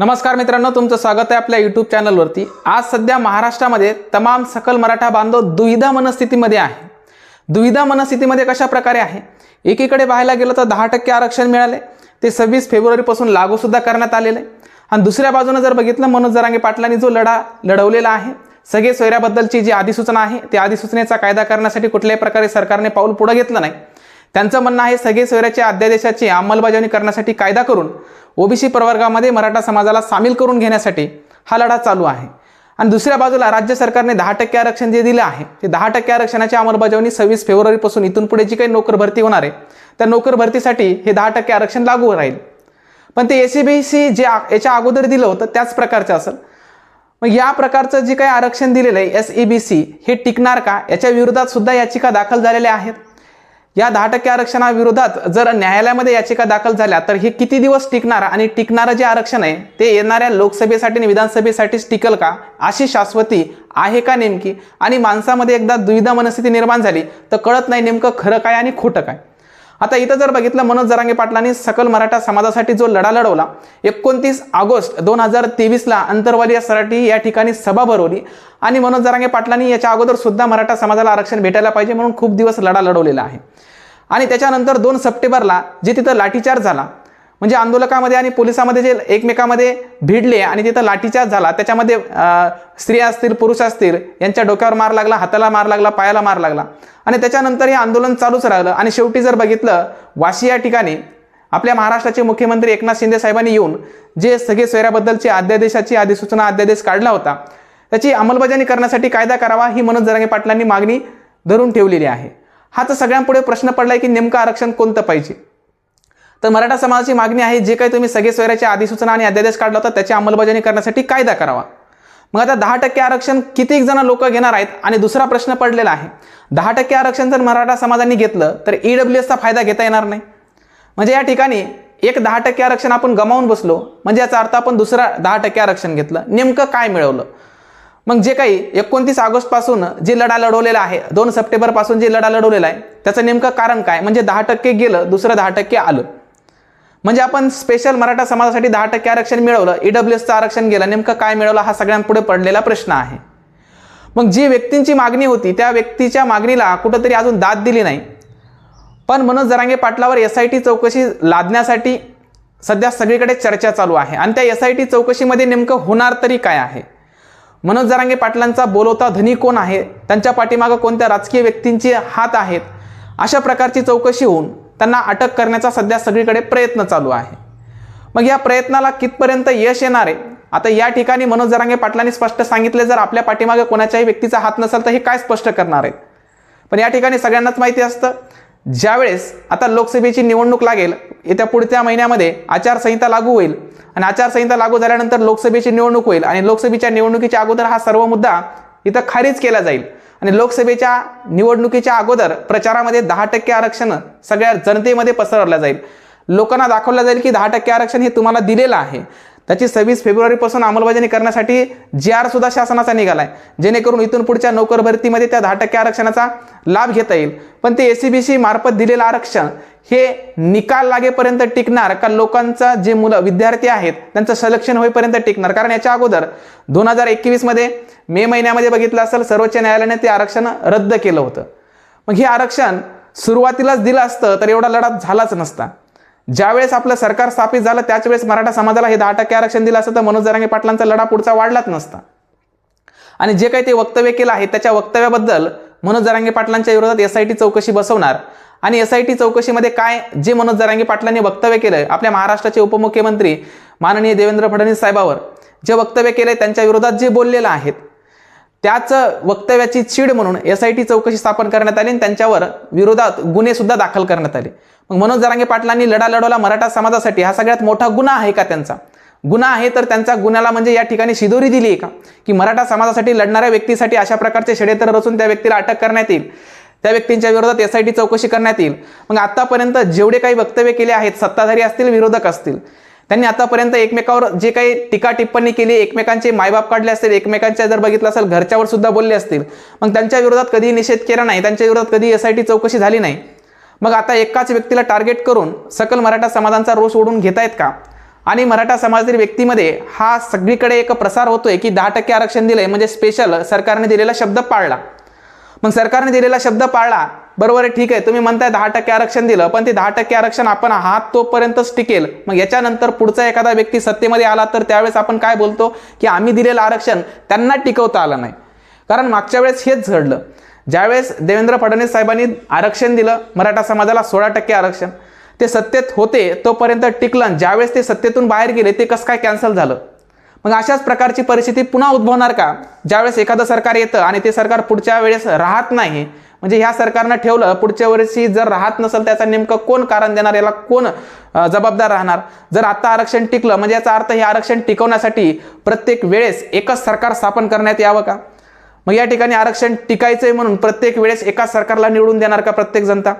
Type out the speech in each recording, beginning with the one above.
नमस्कार मित्रांनो तुमचं स्वागत आहे आपल्या यूट्यूब चॅनलवरती आज सध्या महाराष्ट्रामध्ये तमाम सकल मराठा बांधव दुविधा मनस्थितीमध्ये आहे. दुविधा मनस्थितीमध्ये कशा प्रकारे आहे? एकीकडे पाहायला गेलं तर दहा टक्के आरक्षण मिळाले. ते सव्वीस फेब्रुवारीपासून लागूसुद्धा करण्यात आलेलं. आहे आणि दुसऱ्या बाजूनं जर बघितलं मनोज जरांगे पाटलांनी जो लढा लढवलेला आहे सगळे सोयऱ्याबद्दलची जी अधिसूचना आहे त्या अधिसूचनेचा कायदा करण्यासाठी कुठल्याही प्रकारे सरकारने पाऊल पुढं घेतलं नाही. त्यांचं म्हणणं आहे सगळे सोयऱ्याच्या अध्यादेशाची अंमलबजावणी करण्यासाठी कायदा करून ओबीसी प्रवर्गामध्ये मराठा समाजाला सामील करून घेण्यासाठी हा लढा चालू आहे. आणि दुसऱ्या बाजूला राज्य सरकारने दहा टक्के आरक्षण जे दिलं आहे ते दहा टक्के आरक्षणाची अंमलबजावणी सव्वीस फेब्रुवारीपासून इथून पुढे जी काही नोकर भरती होणार आहे त्या नोकर भरतीसाठी हे दहा टक्के आरक्षण लागू राहील. पण ते एस सी बी सी जे याच्या अगोदर दिलं होतं त्याच प्रकारचं असेल. मग या प्रकारचं जे काही आरक्षण दिलेलं आहे एस ई बी सी हे टिकणार का? याच्या विरोधात सुद्धा याचिका दाखल झालेल्या आहेत. या दहा टक्के आरक्षणाविरोधात जर न्यायालयामध्ये याचिका दाखल झाल्या तर हे किती दिवस टिकणार आणि टिकणारं जे आरक्षण आहे ते येणाऱ्या लोकसभेसाठी आणि विधानसभेसाठीच टिकल का अशी शाश्वती आहे का नेमकी? आणि माणसामध्ये एकदा दुविधा मनस्थिती निर्माण झाली तर कळत नाही नेमकं खरं काय आणि खोटं काय. आता इथं जर बघितलं मनोज जरांगे पाटलांनी सकल मराठा समाजासाठी जो लढा लढवला एकोणतीस ऑगस्ट दोन हजार तेवीसला अंतरवाली सराठी या ठिकाणी सभा भरवली आणि मनोज जरांगे पाटलांनी याच्या अगोदर सुद्धा मराठा समाजाला आरक्षण भेटायला पाहिजे म्हणून खूप दिवस लढा लढवलेला आहे. आणि त्याच्यानंतर दोन सप्टेंबरला जे तिथं लाठीचार्ज झाला म्हणजे आंदोलकामध्ये आणि पोलिसामध्ये जे एकमेकामध्ये भिडले आणि तिथं लाठीचार्ज झाला त्याच्यामध्ये स्त्रिया असतील पुरुष असतील यांच्या डोक्यावर मार लागला हाताला मार लागला पायाला मार लागला. आणि त्याच्यानंतर हे आंदोलन चालूच राहिलं. आणि शेवटी जर बघितलं वाशी या ठिकाणी आपल्या महाराष्ट्राचे मुख्यमंत्री एकनाथ शिंदे साहेबांनी येऊन जे सगळे सोयऱ्याबद्दलची अध्यादेशाची अधिसूचना अध्यादेश काढला होता त्याची अंमलबजावणी करण्यासाठी कायदा करावा ही मनोज जरांगे पाटलांनी मागणी धरून ठेवलेली आहे. हा तर सगळ्यांपुढे प्रश्न पडलाय की नेमकं आरक्षण कोणतं पाहिजे? तर मराठा समाजाची मागणी आहे जे काही तुम्ही सगळे स्वैराच्या अधिसूचना आणि अध्यादेश काढला होता त्याची अंमलबजावणी करण्यासाठी कायदा करावा. मग आता दहा टक्के आरक्षण किती जण लोक घेणार आहेत? आणि दुसरा प्रश्न पडलेला आहे. दहा टक्के आरक्षण जर मराठा समाजाने घेतलं तर ई डब्ल्यू एसचा फायदा घेता येणार नाही. म्हणजे या ठिकाणी एक दहा टक्के आरक्षण आपण गमावून बसलो म्हणजे याचा अर्थ आपण दुसरा दहा टक्के आरक्षण घेतलं. नेमकं काय मिळवलं? मग जे काही एकोणतीस ऑगस्टपासून जे लढा लढवलेला आहे दोन सप्टेंबरपासून जे लढा लढवलेला आहे त्याचं नेमकं कारण काय? म्हणजे दहा टक्के गेलं दुसरं दहा टक्के आलं. म्हणजे आपण स्पेशल मराठा समाजासाठी दहा टक्के आरक्षण मिळवलं ईडब्ल्यू एसचं आरक्षण गेलं नेमकं काय मिळवलं हा सगळ्यांपुढे पडलेला प्रश्न आहे. मग जी व्यक्तींची मागणी होती त्या व्यक्तीच्या मागणीला कुठंतरी अजून दाद दिली नाही. पण मनोज जरांगे पाटलावर एस आय टी चौकशी लादण्यासाठी सध्या सगळीकडे चर्चा चालू आहे. आणि त्या एस आय टी चौकशीमध्ये नेमकं होणार तरी काय आहे? मनोज जरांगे पाटलांचा बोलवता धनी कोण आहे? त्यांच्या पाठीमागं कोणत्या राजकीय व्यक्तींचे हात आहेत? अशा प्रकारची चौकशी होऊन त्यांना अटक करण्याचा सध्या सगळीकडे प्रयत्न चालू आहे. मग या प्रयत्नाला कितपर्यंत यश येणार? आहे आता या ठिकाणी मनोज जरांगे पाटलांनी स्पष्ट सांगितले जर आपल्या पाठीमागे कोणाच्याही व्यक्तीचा हात नसेल तर हे काय स्पष्ट करणार आहेत? पण या ठिकाणी सगळ्यांनाच माहिती असतं ज्यावेळेस आता लोकसभेची निवडणूक लागेल येत्या पुढच्या महिन्यामध्ये आचारसंहिता लागू होईल आणि आचारसंहिता लागू झाल्यानंतर लोकसभेची निवडणूक होईल आणि लोकसभेच्या निवडणुकीच्या अगोदर हा सर्व मुद्दा इथं खारीज केला जाईल. आणि लोकसभेच्या निवडणुकीच्या अगोदर प्रचारामध्ये दहा टक्के आरक्षण सगळ्या जनतेमध्ये पसरवलं जाईल. लोकांना दाखवलं जाईल की दहा टक्के आरक्षण हे तुम्हाला दिलेलं आहे. त्याची सव्वीस फेब्रुवारीपासून अंमलबजावणी करण्यासाठी जी आर सुद्धा शासनाचा निघाला आहे जेणेकरून इथून पुढच्या नोकर भरतीमध्ये त्या दहा टक्के आरक्षणाचा लाभ घेता येईल. पण ते एस सी बी सी मार्फत दिलेलं आरक्षण हे निकाल लागेपर्यंत टिकणार का लोकांचा जे मुलं विद्यार्थी आहेत त्यांचं सलेक्शन होईपर्यंत टिकणार? कारण याच्या अगोदर दोन हजार एकवीसमध्ये मे महिन्यामध्ये बघितलं असेल सर्वोच्च न्यायालयाने ते आरक्षण रद्द केलं होतं. मग हे आरक्षण सुरुवातीलाच दिलं असतं तर एवढा लढा झालाच नसता. ज्यावेळेस आपलं सरकार स्थापित झालं त्याच वेळेस मराठा समाजाला हे दहा टक्के आरक्षण दिलं असतं तर मनोज जरांगे पाटलांचा लढा पुढचा वाढलाच नसता. आणि जे काही ते वक्तव्य केलं आहे त्याच्या वक्तव्याबद्दल मनोज जरांगे पाटलांच्या विरोधात एस आय टी चौकशी बसवणार. आणि एस आय टी चौकशीमध्ये काय जे मनोज जरांगे पाटलांनी वक्तव्य केलं आपल्या महाराष्ट्राचे उपमुख्यमंत्री माननीय देवेंद्र फडणवीस साहेबावर जे वक्तव्य केलंय त्यांच्या विरोधात जे बोललेलं आहेत त्याच वक्तव्याची चीड म्हणून एस आय टी चौकशी स्थापन करण्यात आली आणि त्यांच्यावर विरोधात गुन्हेसुद्धा दाखल करण्यात आले. मग मनोज जरांगे पाटलांनी लढा लढवला मराठा समाजासाठी. हा सगळ्यात मोठा गुन्हा आहे का त्यांचा? गुन्हा आहे तर त्यांच्या गुन्ह्याला म्हणजे या ठिकाणी शिदोरी दिली आहे का? की मराठा समाजासाठी लढणाऱ्या व्यक्तीसाठी अशा प्रकारचे षडयंत्र रचून त्या व्यक्तीला अटक करण्यात येईल. त्या व्यक्तींच्या विरोधात एस आय टी चौकशी करण्यात येईल. मग आतापर्यंत जेवढे काही वक्तव्य केले आहेत सत्ताधारी असतील विरोधक असतील त्यांनी आतापर्यंत एकमेकावर जे काही टीका टिप्पणी केली एकमेकांचे मायबाप काढले असतील एकमेकांच्या जर बघितलं असेल घरच्यावर सुद्धा बोलले असतील मग त्यांच्या विरोधात कधी निषेध केला नाही त्यांच्या विरोधात कधी एस आय टी चौकशी झाली नाही. मग आता एकाच व्यक्तीला टार्गेट करून सकल मराठा समाजांचा रोष ओढून घेतायत का? आणि मराठा समाजातील व्यक्तीमध्ये हा सगळीकडे एक प्रसार होतोय की दहा टक्के आरक्षण दिलंय म्हणजे स्पेशल सरकारने दिलेला शब्द पाळला. मग सरकारने दिलेला शब्द पाळला बरोबर आहे ठीक आहे तुम्ही म्हणताय दहा टक्के आरक्षण दिलं पण ते दहा टक्के आरक्षण आपण हात तोपर्यंतच टिकेल. मग याच्यानंतर पुढचा एखादा व्यक्ती सत्तेमध्ये आला तर त्यावेळेस आपण काय बोलतो? की आम्ही दिलेलं आरक्षण त्यांना टिकवता आलं नाही. कारण मागच्या वेळेस हेच घडलं. ज्यावेळेस देवेंद्र फडणवीस साहेबांनी आरक्षण दिलं मराठा समाजाला सोळा टक्के आरक्षण ते सत्तेत होते तोपर्यंत टिकलं आणि ज्यावेळेस ते सत्तेतून बाहेर गेले ते कसं काय कॅन्सल झालं? मग अशाच प्रकारची परिस्थिती पुन्हा उद्भवणार का? ज्यावेळेस एखादं सरकार येतं आणि ते सरकार पुढच्या वेळेस राहत नाही म्हणजे ह्या सरकारनं ठेवलं पुढच्या वर्षी जर राहत नसेल त्याचं नेमकं कोण कारण देणार याला कोण जबाबदार राहणार? जर आता आरक्षण टिकलं म्हणजे याचा अर्थ हे आरक्षण टिकवण्यासाठी प्रत्येक वेळेस एकच सरकार स्थापन करण्यात यावं का? मग या ठिकाणी आरक्षण टिकायचंय म्हणून प्रत्येक वेळेस एकाच सरकारला निवडून देणार का प्रत्येक जनता?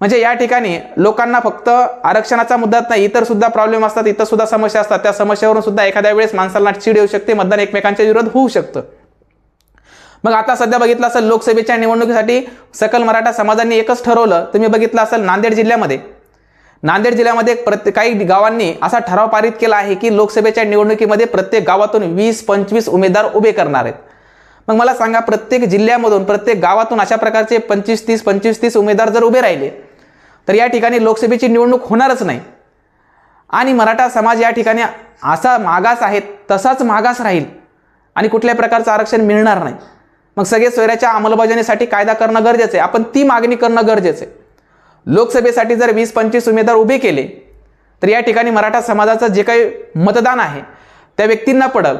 म्हणजे या ठिकाणी लोकांना फक्त आरक्षणाचा मुद्दाच नाही इतर सुद्धा प्रॉब्लेम असतात इतर सुद्धा समस्या असतात. त्या समस्यावरून सुद्धा एखाद्या वेळेस माणसाला चीड येऊ शकते मतदान एकमेकांच्या विरोध होऊ शकतं. मग आता सध्या बघितलं असेल लोकसभेच्या निवडणुकीसाठी सकल मराठा समाजांनी एकच ठरवलं. तुम्ही बघितलं असेल नांदेड जिल्ह्यामध्ये. नांदेड जिल्ह्यामध्ये प्रत्येक काही गावांनी असा ठराव पारित केला आहे की लोकसभेच्या निवडणुकीमध्ये प्रत्येक गावातून वीस पंचवीस उमेदवार उभे करणार आहेत. मग मला सांगा प्रत्येक जिल्ह्यामधून प्रत्येक गावातून अशा प्रकारचे पंचवीस तीस पंचवीस तीस उमेदवार जर उभे राहिले तर या ठिकाणी लोकसभेची निवडणूक होणारच नाही. आणि मराठा समाज या ठिकाणी असा मागास आहे तसाच मागास राहील. आणि कुठल्याही प्रकारचं आरक्षण मिळणार नाही. मग सगळे सोयऱ्याच्या अंमलबजावणीसाठी कायदा करणं गरजेचं आहे. आपण ती मागणी करणं गरजेचं आहे. लोकसभेसाठी जर वीस पंचवीस उमेदवार उभे केले तर या ठिकाणी मराठा समाजाचं जे काही मतदान आहे त्या व्यक्तींना पडल.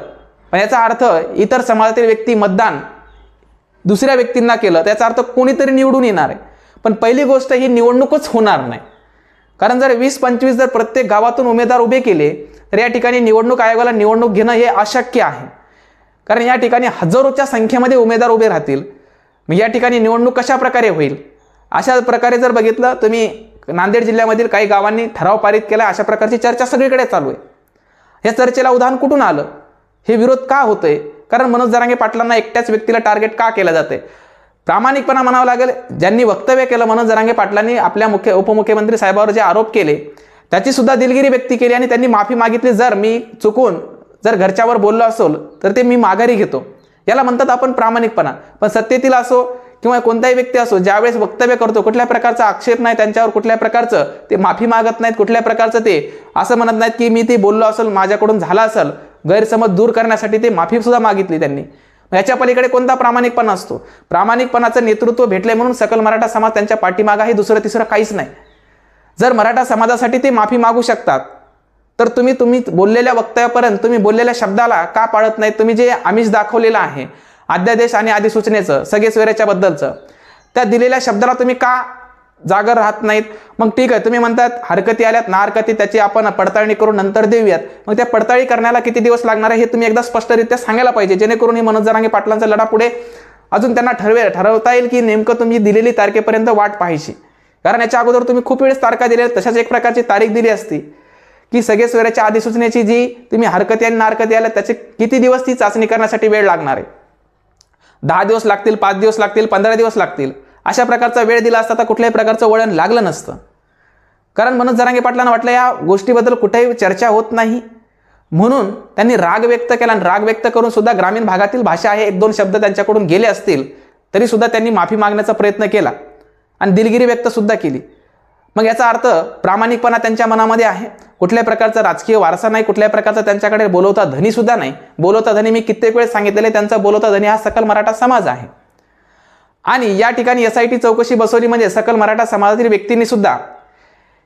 पण याचा अर्थ इतर समाजातील व्यक्ती मतदान दुसऱ्या व्यक्तींना केलं त्याचा अर्थ कोणीतरी निवडून येणार आहे. पण पहिली गोष्ट ही निवडणूकच होणार नाही. कारण जर वीस पंचवीस जर प्रत्येक गावातून उमेदवार उभे केले तर या ठिकाणी निवडणूक आयोगाला निवडणूक घेणं हे अशक्य आहे. कारण या ठिकाणी हजारोच्या संख्येमध्ये उमेदवार उभे राहतील. मग या ठिकाणी निवडणूक कशा प्रकारे होईल? अशा प्रकारे जर बघितलं तुम्ही नांदेड जिल्ह्यामधील काही गावांनी ठराव पारित केला अशा प्रकारची चर्चा सगळीकडे चालू आहे. या चर्चेला उदाहरण कुठून आलं? हे विरोध का होतोय? कारण मनोज जरांगे पाटलांना एकट्याच व्यक्तीला टार्गेट का केलं जाते प्रामाणिकपणा म्हणावं लागेल ज्यांनी वक्तव्य केलं मनोज जरांगे पाटलांनी आपल्या मुख्य उपमुख्यमंत्री साहेबावर जे आरोप केले त्याची सुद्धा दिलगिरी व्यक्त केली आणि त्यांनी माफी मागितली. जर मी चुकून जर घरच्यावर बोललो असेल तर ते मी माघारी घेतो. याला म्हणतात आपण प्रामाणिकपणा. पण सत्तेतील असो किंवा कोणताही व्यक्ती असो ज्यावेळेस वक्तव्य करतो कुठल्या प्रकारचा आक्षेप नाही त्यांच्यावर कुठल्या प्रकारचं ते माफी मागत नाहीत कुठल्या प्रकारचं ते असं म्हणत नाहीत की मी ते बोललो असेल माझ्याकडून झालं असेल गैरसमज दूर करण्यासाठी ते माफीसुद्धा मागितली त्यांनी. याच्या पलीकडे कोणता प्रामाणिकपणा असतो? प्रामाणिकपणाचं नेतृत्व भेटले म्हणून सकल मराठा समाज त्यांच्या पाठीमागा हे दुसरं तिसरं काहीच नाही. जर मराठा समाजासाठी ते माफी मागू शकतात तर तुम्ही तुम्ही बोललेल्या वक्तव्यापर्यंत तुम्ही बोललेल्या शब्दाला का पाळत नाही तुम्ही जे आमिष दाखवलेलं आहे अध्यादेश आणि अधिसूचनेचं सगळे सोयऱ्याच्या बद्दलचं त्या दिलेल्या शब्दाला तुम्ही का जागर राहत नाहीत. मग ठीक आहे तुम्ही म्हणतात हरकती आल्यात ना हरकती त्याची आपण पडताळणी करून नंतर देऊयात. मग त्या पडताळी करण्याला किती दिवस लागणार आहे हे तुम्ही एकदा स्पष्टरित्या सांगायला पाहिजे जेणेकरून ही मनोज जरांगे पाटलांचा लढा पुढे अजून त्यांना ठरवे ठरवता येईल की नेमकं तुम्ही दिलेली तारखेपर्यंत वाट पाहायची. कारण याच्या अगोदर तुम्ही खूप वेळेस तारखा दिल्या तशाच एक प्रकारची तारीख दिली असती. की सगळे सोयऱ्याच्या अधिसूचनेची जी तुम्ही हरकती आणि नारकती आल्या त्याचे किती दिवस ती चाचणी करण्यासाठी वेळ लागणार आहे? दहा दिवस लागतील पाच दिवस लागतील पंधरा दिवस लागतील. अशा प्रकारचा वेळ दिला असता तर कुठल्याही प्रकारचं वळण लागलं नसतं. कारण मनोज जरांगे पाटलांना वाटलं या गोष्टीबद्दल कुठेही चर्चा होत नाही. म्हणून त्यांनी राग व्यक्त केला आणि राग व्यक्त करून सुद्धा ग्रामीण भागातील भाषा आहे एक दोन शब्द त्यांच्याकडून गेले असतील तरी सुद्धा त्यांनी माफी मागण्याचा प्रयत्न केला आणि दिलगिरी व्यक्त सुद्धा केली. मग याचा अर्थ प्रामाणिकपणा त्यांच्या मनामध्ये आहे. कुठल्याही प्रकारचा राजकीय वारसा नाही कुठल्याही प्रकारचा त्यांच्याकडे बोलवता धनी सुद्धा नाही. बोलवता धनी मी कित्येक वेळेस सांगितलेले त्यांचा बोलवता धनी हा सकल मराठा समाज आहे. आणि या ठिकाणी एस आय टी चौकशी बसवली म्हणजे सकल मराठा समाजातील व्यक्तींनी सुद्धा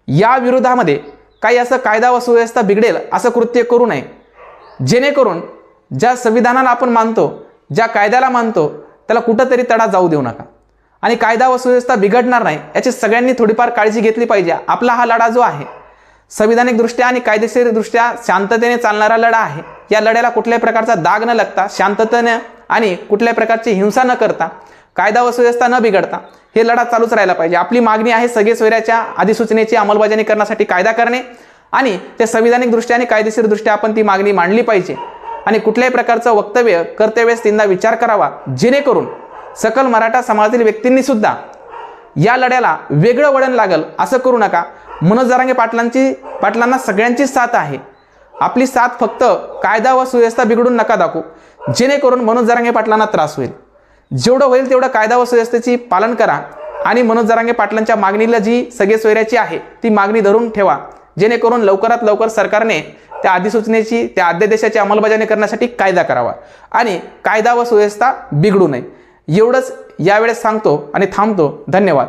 या विरोधामध्ये काही असं कायदा व सुव्यवस्था बिघडेल असं कृत्य करू नये. जेणेकरून ज्या संविधानाला आपण मानतो ज्या कायद्याला मानतो त्याला कुठंतरी तडा जाऊ देऊ नका. आणि कायदा व सुव्यवस्था बिघडणार नाही याची सगळ्यांनी थोडीफार काळजी घेतली पाहिजे. आपला हा लढा जो आहे संविधानिकदृष्ट्या आणि कायदेशीरदृष्ट्या शांततेने चालणारा लढा आहे. या लढ्याला कुठल्याही प्रकारचा दाग न लागता शांततेने आणि कुठल्याही प्रकारची हिंसा न करता कायदा व सुव्यवस्था न बिघडता हे लढा चालूच राहायला पाहिजे. आपली मागणी आहे सगळे सोयऱ्याच्या अधिसूचनेची अंमलबजावणी करण्यासाठी कायदा करणे आणि ते संविधानिकदृष्ट्या आणि कायदेशीरदृष्ट्या आपण ती मागणी मांडली पाहिजे. आणि कुठल्याही प्रकारचं वक्तव्य करतेवेळेस त्यांना विचार करावा जेणेकरून सकल मराठा समाजातील व्यक्तींनी सुद्धा या लढ्याला वेगळं वळण लागल असं करू नका. मनोज जरांगे पाटलांची पाटलांना सगळ्यांचीच साथ आहे. आपली साथ फक्त कायदा व सुव्यवस्था बिघडून नका दाखवू. जेणेकरून मनोज जरांगे पाटलांना त्रास होईल. जेवढं होईल तेवढं कायदा व सुव्यवस्थेची पालन करा. आणि मनोज जरांगे पाटलांच्या मागणीला जी सगळे सोयऱ्याची आहे ती मागणी धरून ठेवा. जेणेकरून लवकरात लवकर सरकारने त्या अधिसूचनेची त्या अध्यादेशाची अंमलबजावणी करण्यासाठी कायदा करावा. आणि कायदा व सुव्यवस्था बिघडू नये. एवढंच यावेळेस सांगतो आणि थांबतो. धन्यवाद.